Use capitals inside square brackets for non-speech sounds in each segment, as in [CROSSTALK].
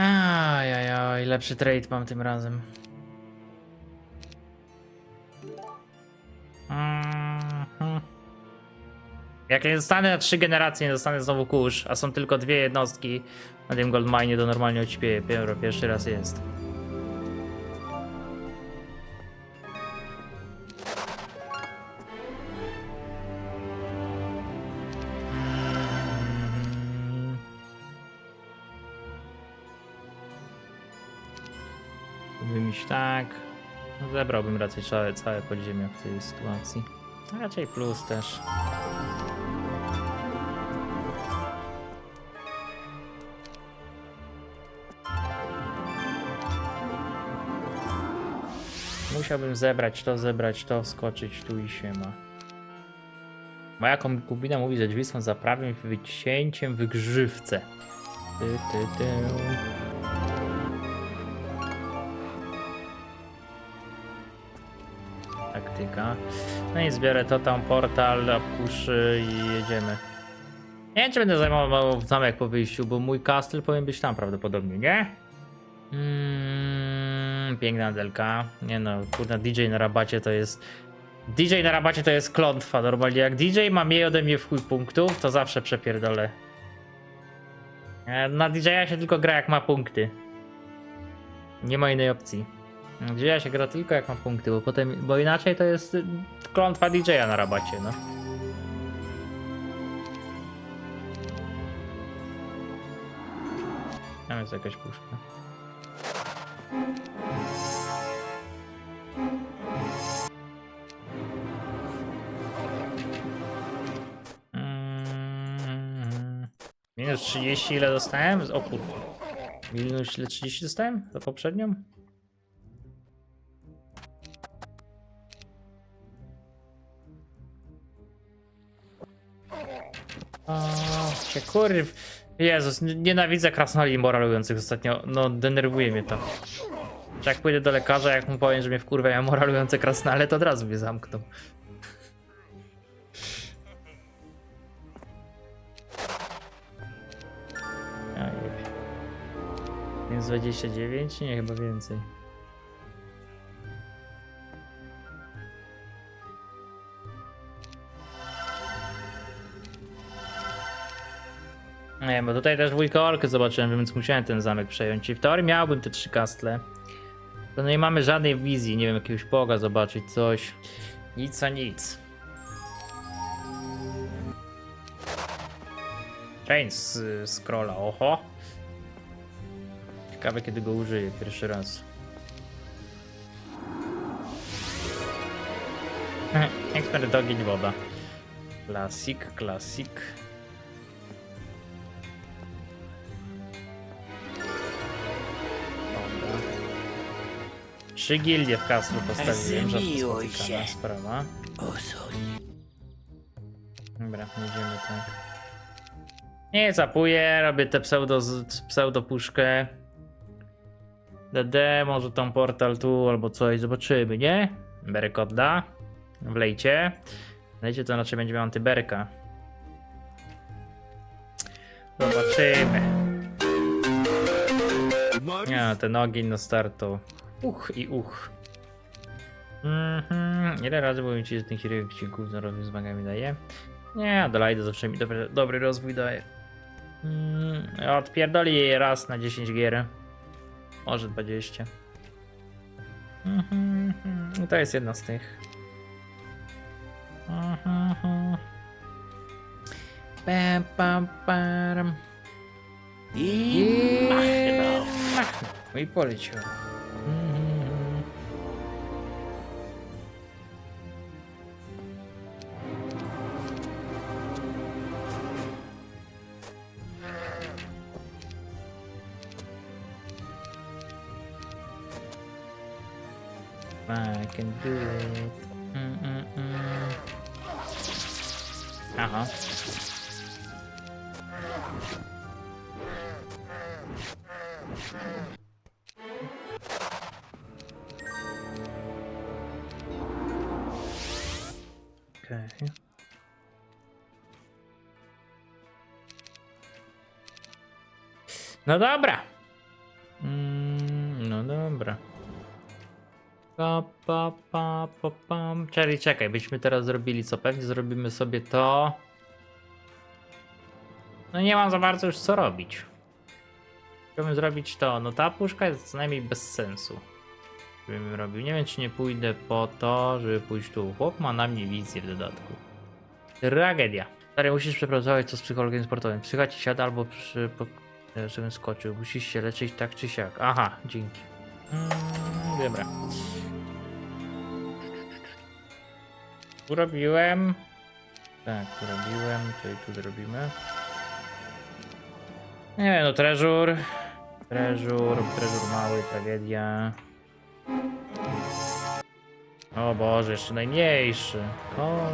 Ajajaj, lepszy trade mam tym razem. Mhm. Jak nie zostanę na trzy generacje, nie dostanę znowu kurz, a są tylko dwie jednostki na tym Goldmine, to normalnie odśpieję. Pierwszy raz jest. Zebrałbym raczej całe, całe podziemia w tej sytuacji. Raczej plus też. Musiałbym zebrać to, zebrać to, skoczyć tu i się ma. Moja konkubina mówi, że drzwi są za prawym wycięciem w grzywce. Ty, ty, ty. No i zbiorę to tam, portal, puszy i jedziemy. Nie wiem, czy będę zajmował zamek po wyjściu, bo mój castle powinien być tam prawdopodobnie, nie? Mm, piękna delka. Nie no, kurna, DJ na rabacie to jest... DJ na rabacie to jest klątwa. Normalnie jak DJ ma mniej ode mnie w chuj punktów, to zawsze przepierdolę. E, Na DJ-a się tylko gra jak ma punkty. Nie ma innej opcji. DJ-a się gra tylko jak ma punkty, bo potem, bo inaczej to jest y, klątwa DJ-a na rabacie, no. Tam jest jakaś puszka. Mm. Minus 30 ile dostałem? O kurwa. Minus ile 30 dostałem? Za poprzednią? Kurw. Jezus, nienawidzę krasnali moralujących ostatnio. No, denerwuje mnie to. Że jak pójdę do lekarza, jak mu powiem, że mnie wkurwiają moralujące krasnale, to od razu mnie zamkną. Minus 29? Nie, chyba więcej. Nie, bo tutaj też dwójkę orkę zobaczyłem, więc musiałem ten zamek przejąć. I w teorii miałbym te trzy kastle. No nie mamy żadnej wizji, nie wiem, jakiegoś boga zobaczyć, coś. Nic a nic. Chain z scrolla, oho. Ciekawe kiedy go użyję pierwszy raz. [LAUGHS] Ekspert ogień woda. Klasik, klasik. Trzy gildie w kaslu postawiłem, rzadko spotykana się. sprawa. Dobra, jedziemy tak. Nie zapuję, robię tę pseudo, pseudo puszkę. DD, może tą portal tu albo coś, zobaczymy, nie? Berekodda. Wlejcie. Wlejcie to znaczy będzie miał antyberka. Zobaczymy. Nie, ten ogień na start to uch i uch. Mhm. Ile razy mówię ci, że ten chirurg ci gówno z magami daje? Nie, Adelaide zawsze mi dobry, dobry rozwój daje. Mm, odpierdoli jej raz na 10 gier. Może 20. Mhm. I to jest jedna z tych. Mhm. Pam, pam, pam. I machnął. machnął. I poleciał. I can do it. Mm, mm, mm. Aha. Okej. No dobra. Pa, pa, pa, pa. Czyli czekaj, byśmy teraz zrobili co? Pewnie zrobimy sobie to. No nie mam za bardzo już co robić. Chciałbym zrobić to. No ta puszka jest co najmniej bez sensu. Żebym robił. Nie wiem czy nie pójdę po to, żeby pójść tu. Chłop ma na mnie wizję w dodatku. Tragedia. Stary, musisz przepracować to z psychologiem sportowym. Psycha ci siada albo przy... Po, e, żebym skoczył. Musisz się leczyć tak czy siak. Aha, dzięki. Mm, dobra. Tu robiłem. Tak, tu robiłem. To i tu zrobimy. Nie no treżur. Treżur, treżur mały, tragedia. O Boże, jeszcze najmniejszy. Kolon.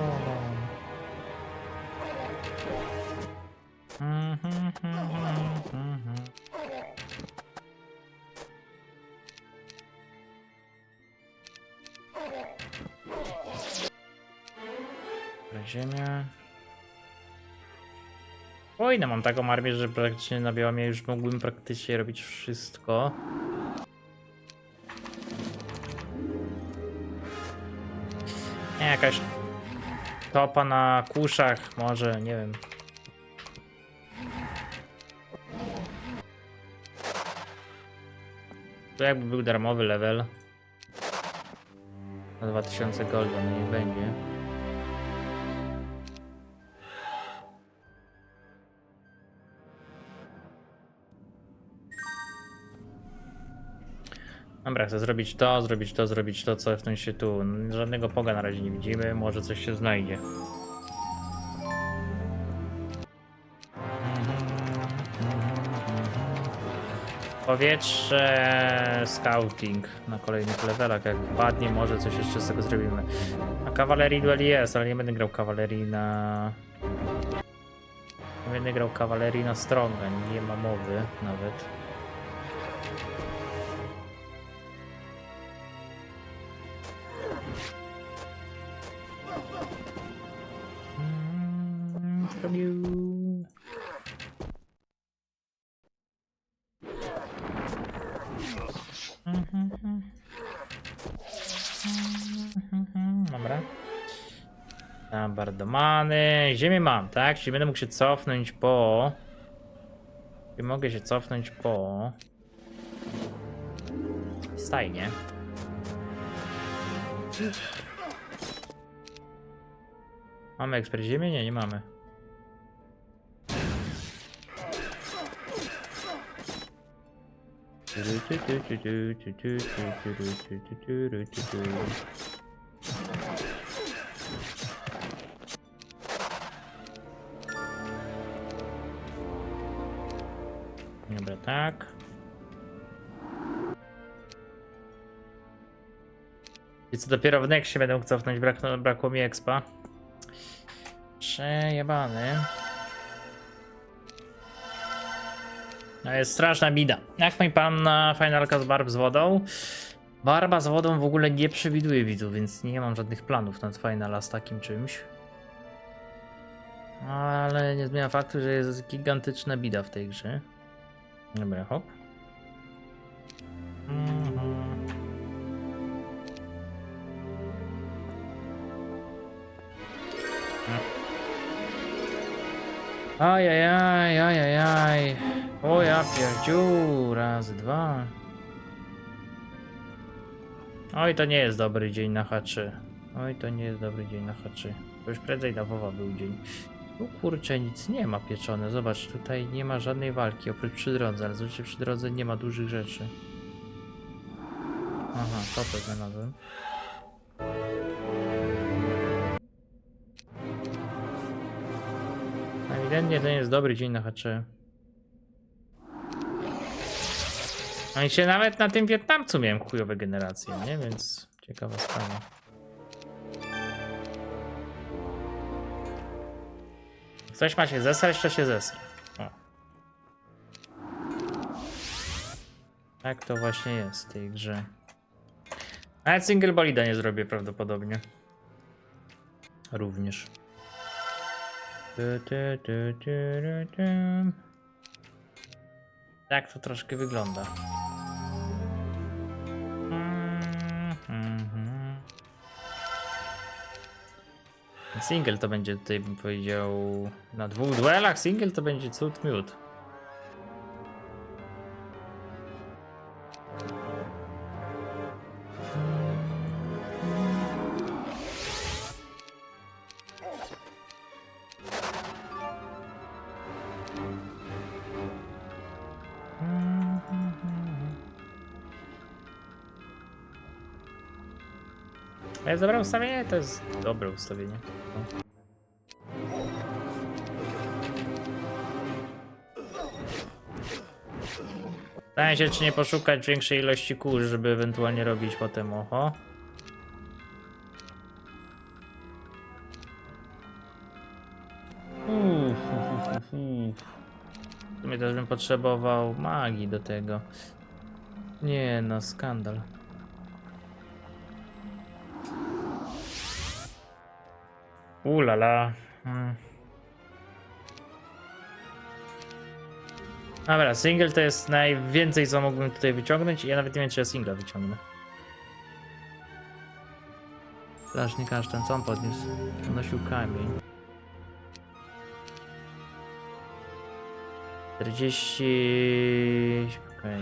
Mhm, mhm, mhm. Ziemia. Oj, no mam taką armię, że praktycznie na białomie już mógłbym praktycznie robić wszystko. Nie, jakaś topa na kuszach, może, nie wiem. To jakby był darmowy level. Na 2000 golda, no nie będzie. Dobra, chcę zrobić to, zrobić to, zrobić to, co w tym się tu. Żadnego poga na razie nie widzimy, może coś się znajdzie. Powietrze, scouting na kolejnych levelach, jak wpadnie, może coś jeszcze z tego zrobimy. A kawalerii duel jest, ale nie będę grał kawalerii na... Nie będę grał kawalerii na stronga, nie ma mowy nawet. Bardomany. Ziemię mam, tak? Czyli będę mógł się cofnąć po... Czyli mogę się cofnąć po... Stajnie. Mamy ekspert ziemię? Nie, nie mamy. I co dopiero w Nexie będę mógł cofnąć, brak, brakło mi expa. Przejebany. No jest straszna bida. Jak mój pan na finalka z barb z wodą? Barba z wodą w ogóle nie przewiduje widzów, więc nie mam żadnych planów na finala z takim czymś. Ale nie zmienia faktu, że jest gigantyczna bida w tej grze. Dobra, hop. Mhm. Ajajaj, ajajaj. O ja pierdziu, raz, dwa. Oj, to nie jest dobry dzień na haczy. Oj, to nie jest dobry dzień na haczy. To już prędzej na WoWa był dzień. Tu kurczę, nic nie ma pieczone. Zobacz, tutaj nie ma żadnej walki, oprócz przy drodze, ale zobaczcie, przy drodze nie ma dużych rzeczy. Aha, to to znalazłem. Ewidentnie to nie jest dobry dzień na haczy. No i się nawet na tym Wietnamcu miałem chujowe generacje, nie? Więc ciekawa sprawa. Ktoś ma się zesrać, to się zesra. Tak to właśnie jest w tej grze. Nawet single bolida nie zrobię prawdopodobnie. Również. Tak to troszkę wygląda. Single to będzie tutaj, bym powiedział, na dwóch duelach single to będzie cud miód. Dobre ustawienie? To jest dobre ustawienie. Zastanawiam się, czy nie poszukać większej ilości kół, żeby ewentualnie robić potem oho. Uff, uf, uf, uf. W sumie też bym potrzebował magii do tego. Nie no, skandal. Ulala. Hmm. Dobra, single to jest najwięcej co mógłbym tutaj wyciągnąć i ja nawet nie wiem czy ja singla wyciągnę. Strażnik aż ten co on podniósł? Nosił kamień. 40... Okej.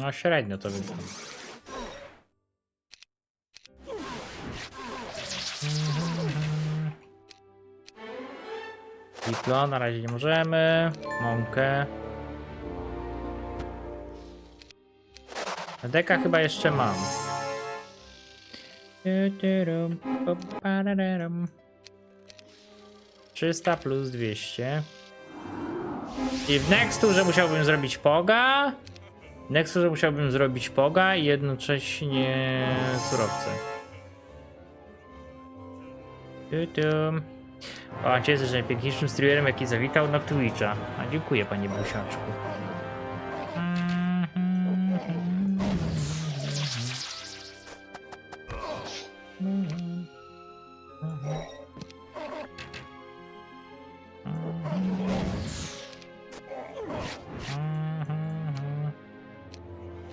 No średnio to wygląda. Diplo na razie nie możemy. Mąkę. Deka chyba jeszcze mam. 300 plus 200. I w Nexturze musiałbym zrobić poga. Nexturze musiałbym zrobić poga i jednocześnie surowce. Tu-tu. O, jesteś najpiękniejszym streamerem, jaki zawitał na Twitcha. A dziękuję, panie Busiaczku.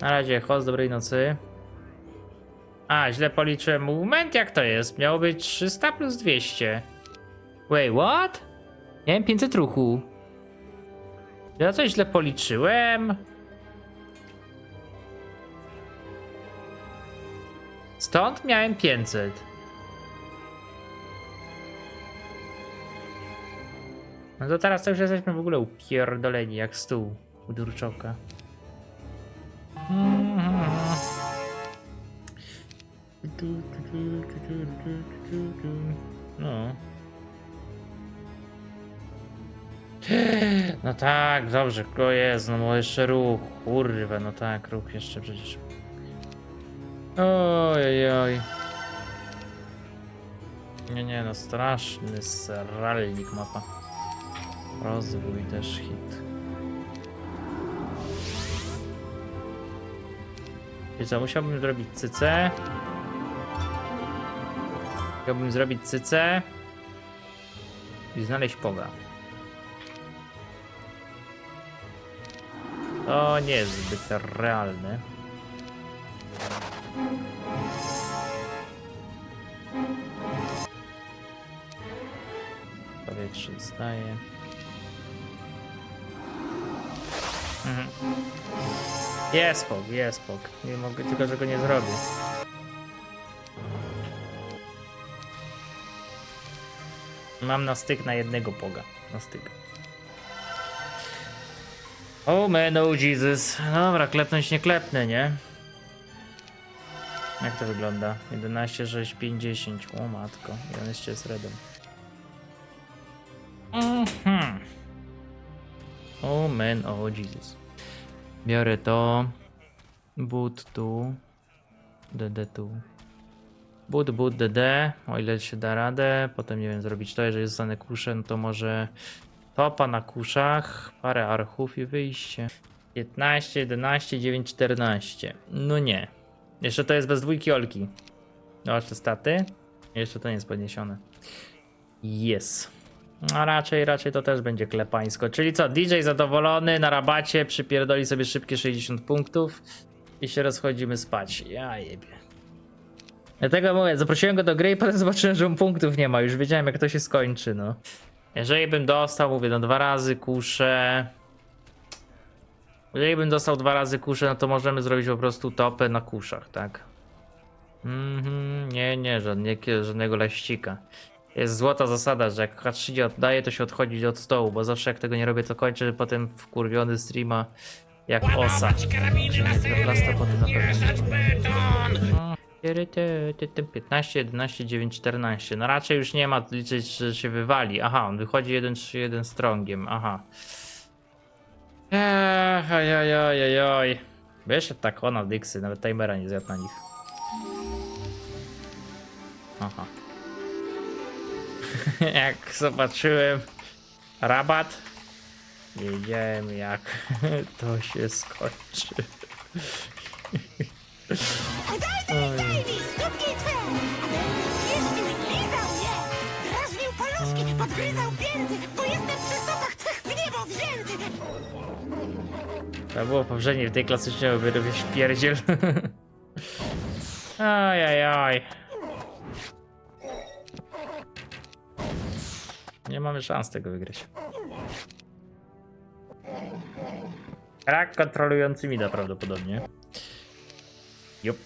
Na razie, host, dobrej nocy. A, źle policzyłem moment, jak to jest? Miało być 300 plus 200. Wait, what? Miałem 500 ruchu. Ja coś źle policzyłem? Stąd miałem 500. No to teraz to już jesteśmy w ogóle upierdoleni jak stół u Durczoka. No. No tak, dobrze, o jest, no jeszcze ruch, kurwa, no tak, ruch jeszcze przecież. Oj, oj. Nie, nie, no straszny seralnik mapa. Rozwój też hit. I co, musiałbym zrobić cycę. Chciałbym zrobić cycę. I znaleźć poga. To nie jest zbyt realne. Powietrze staje. Mhm. Jest pog, jest pog. Nie mogę, tylko że go nie zrobię. Mam na styk na jednego poga. Na styk. Oh man, oh Jesus. Dobra, klepnąć nie klepnę, nie? Jak to wygląda? 11, 6, 5, 10. O matko, on jeszcze jest redem. Mhm. Oh man, oh Jesus. Biorę to. Boot tu. DD tu. Boot, boot, DD. O ile się da radę. Potem nie wiem, zrobić to. Jeżeli zostanę kuszę, no to może topa na kuszach. Parę archów i wyjście. 15, 11, 9, 14. No nie. Jeszcze to jest bez dwójki olki. Zobaczcie staty. Jeszcze to nie jest podniesione. Jest. A raczej, raczej to też będzie klepańsko. Czyli co, DJ zadowolony, na rabacie, przypierdoli sobie szybkie 60 punktów i się rozchodzimy spać. Ja jebie. Dlatego mówię, zaprosiłem go do gry i [LAUGHS] potem zobaczyłem, że on punktów nie ma. Już wiedziałem, jak to się skończy, no. Jeżeli bym dostał, mówię, no dwa razy kuszę. Jeżeli bym dostał dwa razy kuszę, no to możemy zrobić po prostu topę na kuszach, tak? Mhm, nie, nie, żadnie, żadnego leścika. Jest złota zasada, że jak H3 oddaje, to się odchodzi od stołu, bo zawsze jak tego nie robię, to kończę potem wkurwiony streama jak osa. Plasta potem na pewno. Tyry, ty, ty, ty, 15, 11, 9, 14. No raczej już nie ma liczyć, że się wywali. Aha, on wychodzi 1, 3, 1 strongiem. Aha. Ojojojojoj. Wyszedł tak ona Dixy, nawet timera nie zjadł na nich. Aha. [LAUGHS] jak zobaczyłem rabat, wiedziałem jak [LAUGHS] to się skończy. [LAUGHS] Daj podgryzał pięty, bo jestem przy stopach twych w niebo wzięty! To było poprzednie w tej klasycznej by robić pierdziel. [LAUGHS] Ajajaj. Nie mamy szans tego wygrać. Rak kontrolujący mida prawdopodobnie. Jup.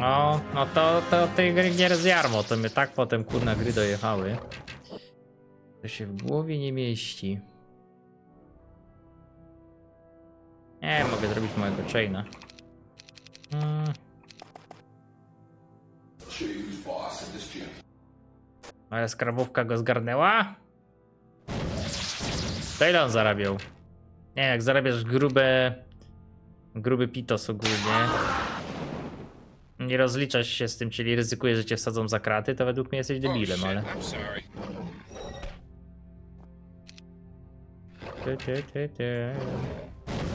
No, no to, to tej gry nie rozjarmo, to mnie tak potem kurna gry dojechały. To się w głowie nie mieści. Nie, mogę zrobić mojego chaina. Mm. Moja skarbówka go zgarnęła? To ile on zarabiał? Nie, jak zarabiasz grube... Gruby pitos ogólnie. Nie rozliczasz się z tym, czyli ryzykujesz, że cię wsadzą za kraty, to według mnie jesteś debilem, ale... Ty, ty, ty, ty.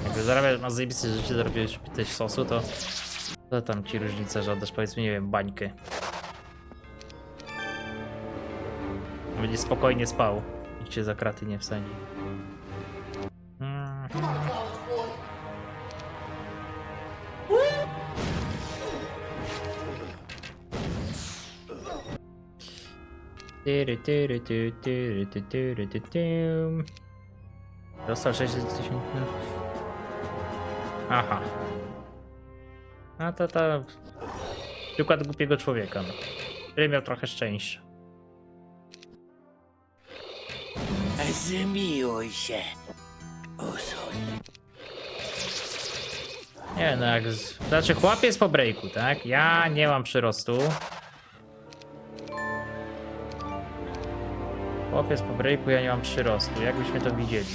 Jak zarabiasz, masz zajebiste życie, zarabiasz też sosu, to... To tam ci różnica, że oddasz powiedzmy, nie wiem, bańkę. Będzie spokojnie spał. Nikt cię za kraty nie wsadzi. Mm. Tyry, tyry, ty, tyry, ty, tyry, ty, tym. Dostał 600 tysięcy. Aha. No to to... Przykład głupiego człowieka, no. Który miał trochę szczęścia. Zmiłuj się. Usuń. Nie no, jak... Z... Znaczy chłop jest po breaku, tak? Ja nie mam przyrostu. Chłop jest po breaku, ja nie mam przyrostu. Jakbyśmy to widzieli.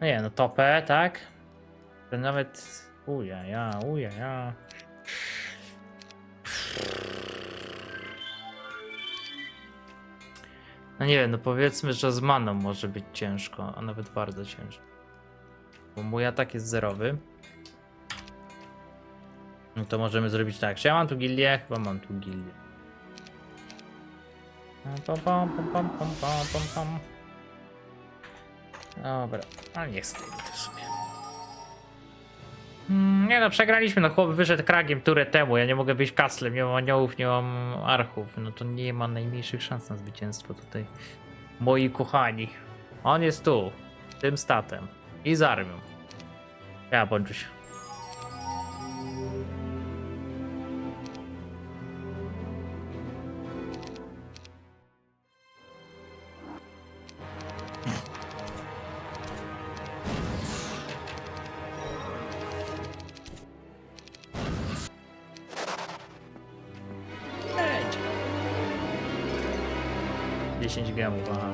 No nie, no topę, tak? To nawet... Uja, ja, uja, ja. No nie wiem, no powiedzmy, że z maną może być ciężko, a nawet bardzo ciężko. Bo mój atak jest zerowy. No to możemy zrobić tak. Czy ja mam tu gildię? Chyba mam tu gildię. Pam, pam, pam, pam, pam, pam, pam, pam. Dobra, ale niech sobie to w sumie. Mm, Nie no, przegraliśmy, no chłop wyszedł kragiem turę temu, ja nie mogę być kaslem, nie mam aniołów, nie mam archów, no to nie ma najmniejszych szans na zwycięstwo tutaj. Moi kochani, on jest tu, tym statem i z armią. Ja, Bądź 10 gramów, aha.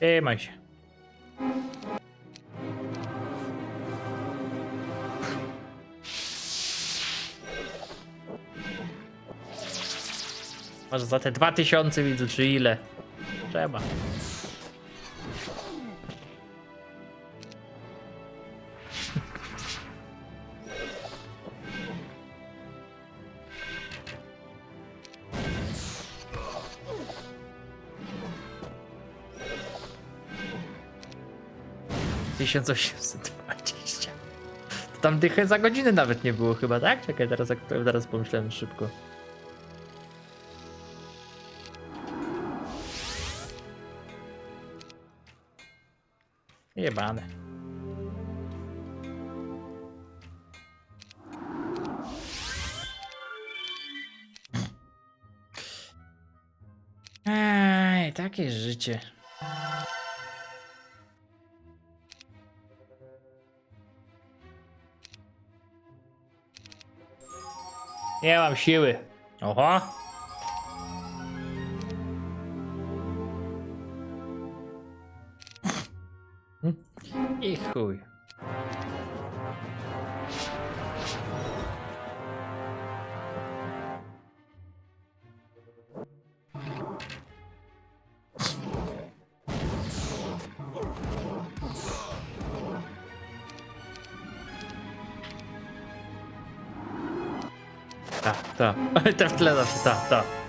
Trzymaj się. Może za te 2000 widzę, czy ile? Trzeba. Tysiąc osiemset tam dychę za godzinę nawet nie było chyba, tak? Czekaj, teraz, jak- teraz pomyślałem szybko. Jebane. Ej, takie życie. Nie mam siły. Oho. Chuj. Tak, tak. [LAUGHS] Ta w tle zawsze, tak, tak.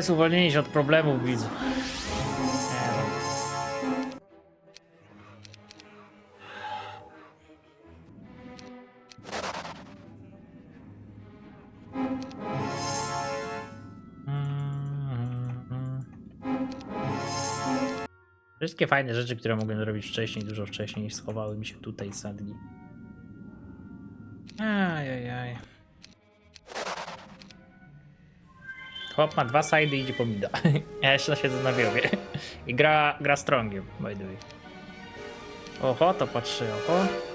Jest uwolnienie się od problemów widzów. Wszystkie fajne rzeczy, które mogłem zrobić wcześniej, dużo wcześniej, schowały mi się tutaj sadgi. Ajajaj. Chłop ma dwa side i idzie po mida. [LAUGHS] Ja jeszcze siedzę na wiewie. I gra, gra strongiem, by the way. Oho, to patrzy, oho.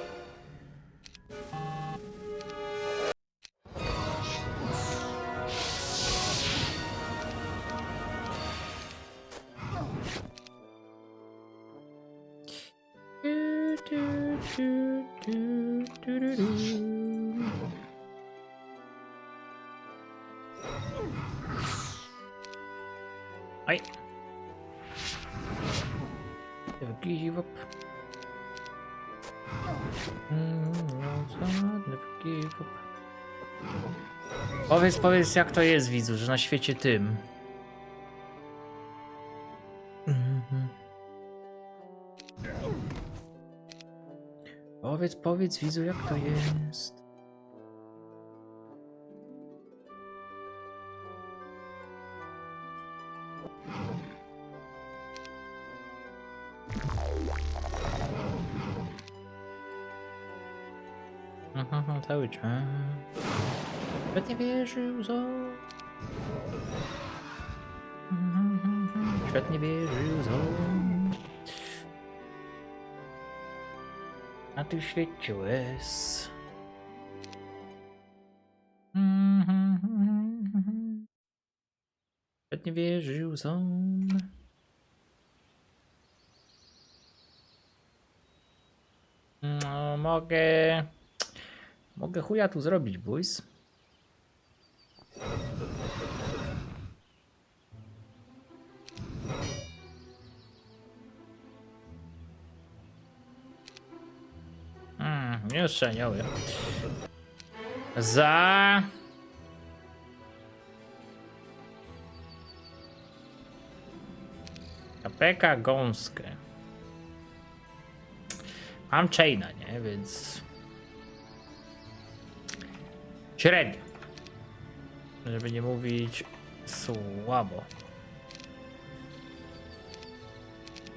Oj. Never give up. Mm, no, Never give up. Powiedz, powiedz jak to jest widzu, że na świecie tym. Mhm. Powiedz, powiedz widzu jak to jest. Cały czas. Świat nie wierzył zo. Świat nie wierzył zo. Na tym świecie łez. Świat nie wierzył zo. No, mogę... Mogę chuja tu zrobić, boys. Hmm, jeszcze anioły. Za... Kapeka gąskę. Mam chaina, nie? Więc... Średnio. Żeby nie mówić słabo.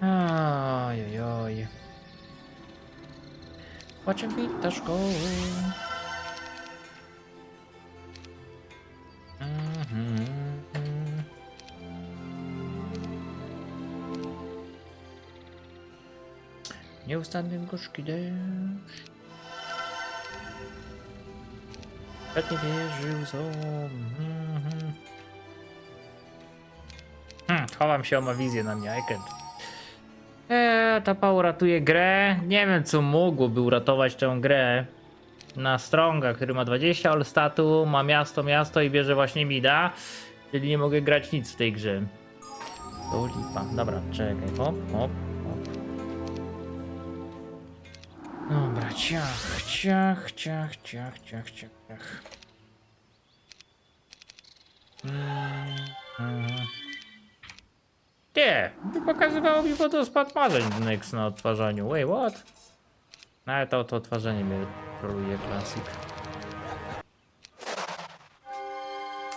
Oj, oj, oj. Pociąg witasz go. Mhm. Nieustanny gorzki deszcz. Świat nie wierzył zo. Mhm. Hmm, chowam się o ma wizję na mnie, can't. Eee, tapa uratuje grę. Nie wiem, co mogłoby uratować tę grę. Na Stronga, który ma 20 all-statu, ma miasto, miasto i bierze właśnie mida. Czyli nie mogę grać nic w tej grze. To lipa. Dobra, czekaj. Hop, hop, ciach, ciach, ciach, ciach, ciach, ciach, ciach. Mm. Nie, pokazywało mi wodospad marzeń Next na odtwarzaniu. Wait, what? Nawet to, to odtwarzanie mnie troluje klasik.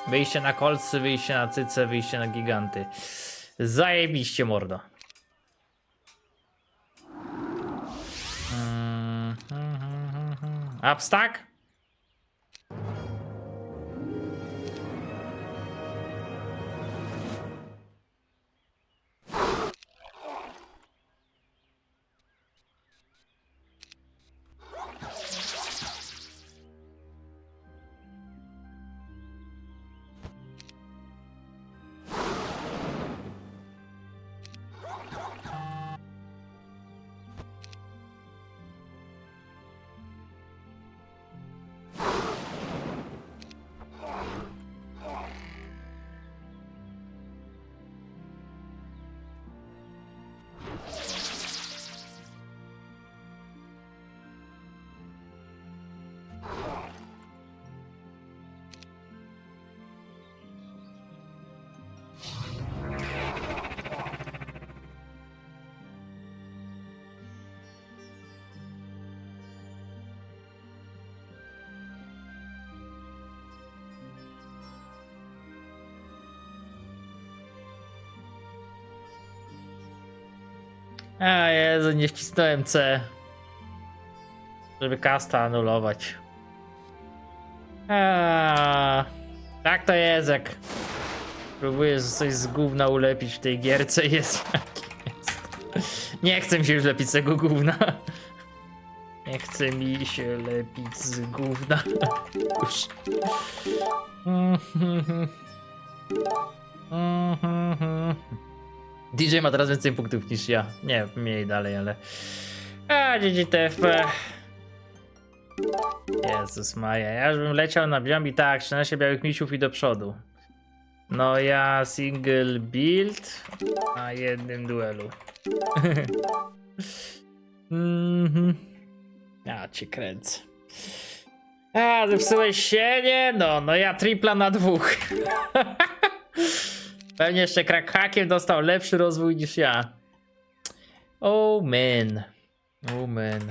Wyjście na kolcy, wyjście na cyce, wyjście na giganty. Zajebiście mordo. Upstack? A Jezu, nie wcisnąłem C. Żeby kasta anulować. A, tak to jest, jak próbujesz coś z gówna ulepić w tej gierce [LAUGHS] jest jak jest. Nie chcę mi się już lepić z tego gówna. Nie chce mi się lepić z gówna. [LAUGHS] Już. DJ ma teraz więcej punktów niż ja. Nie, mniej dalej, ale... A, GGTFP. Jezus Maja, ja już bym leciał na biombi, tak, 13 białych misiów i do przodu. No ja single build na jednym duelu. [LAUGHS] mhm. Ja kręcę. A, zepsułeś się? Nie no, no ja tripla na dwóch. [LAUGHS] Pewnie jeszcze crackhakiem dostał lepszy rozwój niż ja. Oh man. Oh man.